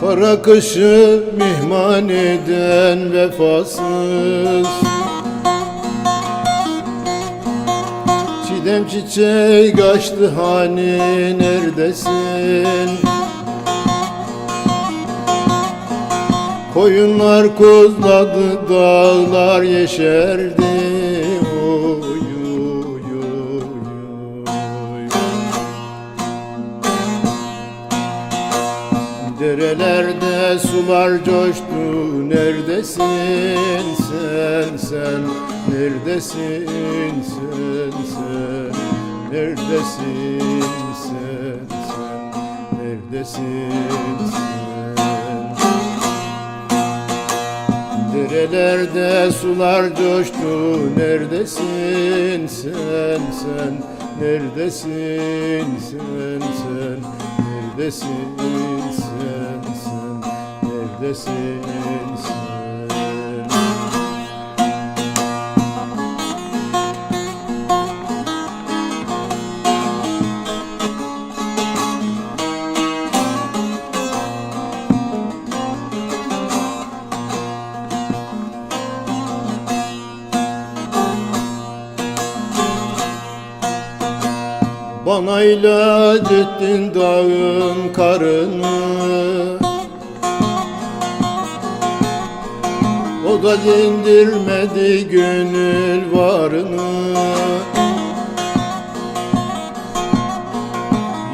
Kara kışı mihman eden vefasız Çiğdem çiçek açtı hani neredesin? Koyunlar kozladı dağlar yeşerdi Derelerde sular coştu. Neredesin sen sen? Neredesin sen sen? Neredesin sen sen? Neredesin sen? Derelerde sular coştu. Neredesin sen sen? Neredesin sen sen Neredesin sen sen? Neredesin sen Bana ilaç ettin dağın karını. O da dindirmedi gönül varını.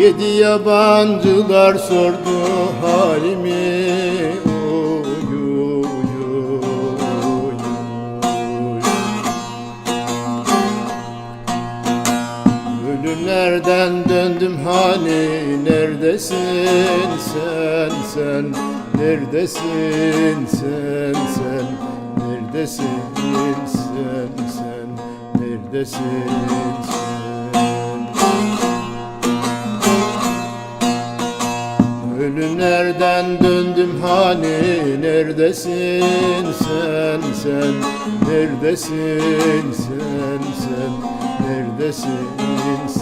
Yedi yabancılar sordu halimi Ölümlerden döndüm hani neredesin sen sen? Neredesin sen sen? Neredesin sen sen? Neredesin sen? Ölümlerden döndüm hani neredesin sen sen? Neredesin sen sen? Neredesin sen